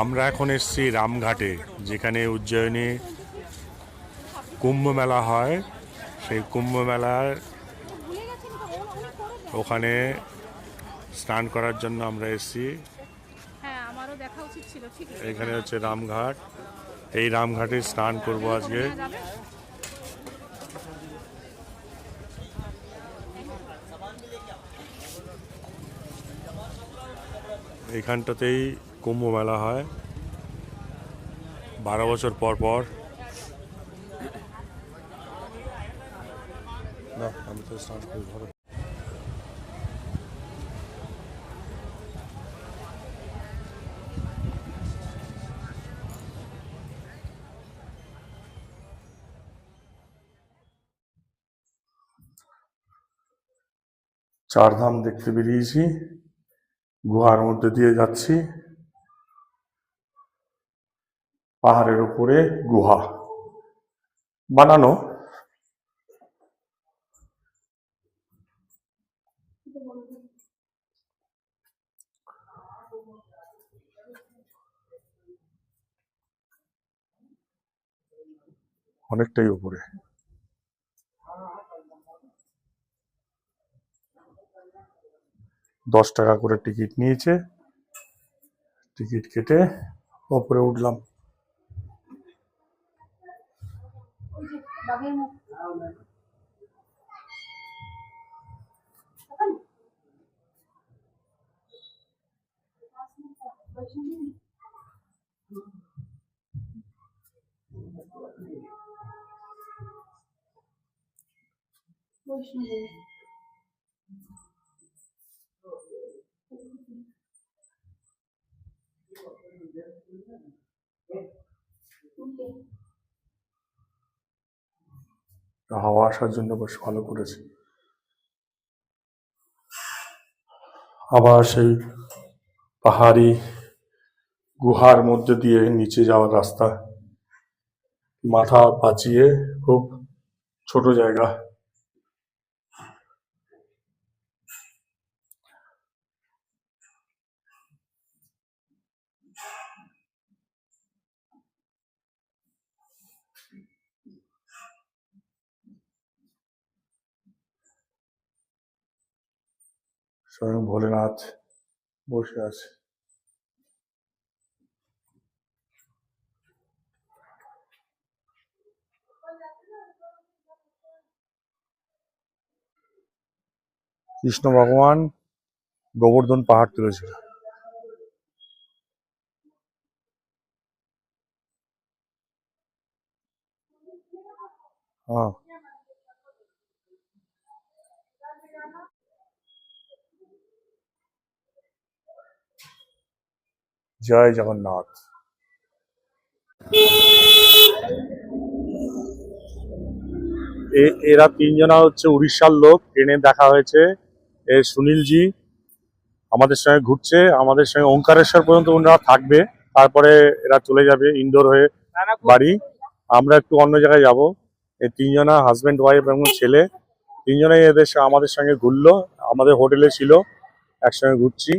আমরা এখন এসেছি রামঘাটে যেখানে উজ্জয়িনী কুম্ভ মেলা হয়। সেই কুম্ভ মেলার ওখানে স্নান করার জন্য আমরা এসেছি। হ্যাঁ এখানে হচ্ছে রামঘাট। এই রামঘাটে স্নান করব আজকে। যাবে এইখানটাতেই কুম্ভ মেলা হয়। বারো বছর পর পর। আমি তো চারধাম দেখতে বেরিয়েছি। গুহার মধ্যে দিয়ে যাচ্ছি। পাহাড়ের উপরে গুহা। বানানো। অনেকটাই উপরে। দশ টাকা করে টিকিট নিয়েছে। টিকিট কেটে ওপরে উঠলাম। बगे में Thank you. হাওয়া আসার জন্য বেশ ভালো করেছে। আবার সেই পাহাড়ি গুহার মধ্যে দিয়ে নিচে যাওয়ার রাস্তা। মাথা বাঁচিয়ে খুব ছোট জায়গা। স্বয়ং ভোলেনাথ বসে আছে। কৃষ্ণ ভগবান গোবর্ধন পাহাড় তুলেছিল। হ্যাঁ। জয় জগন্নাথ। এরা তিনজনা হচ্ছে উড়িষ্যার লোক, ট্রেনে দেখা হয়েছে। এ, সুনীলজি আমাদের সঙ্গে ঘুরছে, আমাদের সঙ্গে ওঙ্কারেশ্বর পর্যন্ত ওনারা থাকবে, তারপরে এরা চলে যাবে ইন্দোর হয়ে বাড়ি। আমরা একটু অন্য জায়গায় যাব। এই তিনজনা হাজব্যান্ড ওয়াইফ এবং ছেলে, তিনজনেই এদের আমাদের সঙ্গে ঘুরলো, আমাদের হোটেলে ছিল, একসঙ্গে ঘুরছি।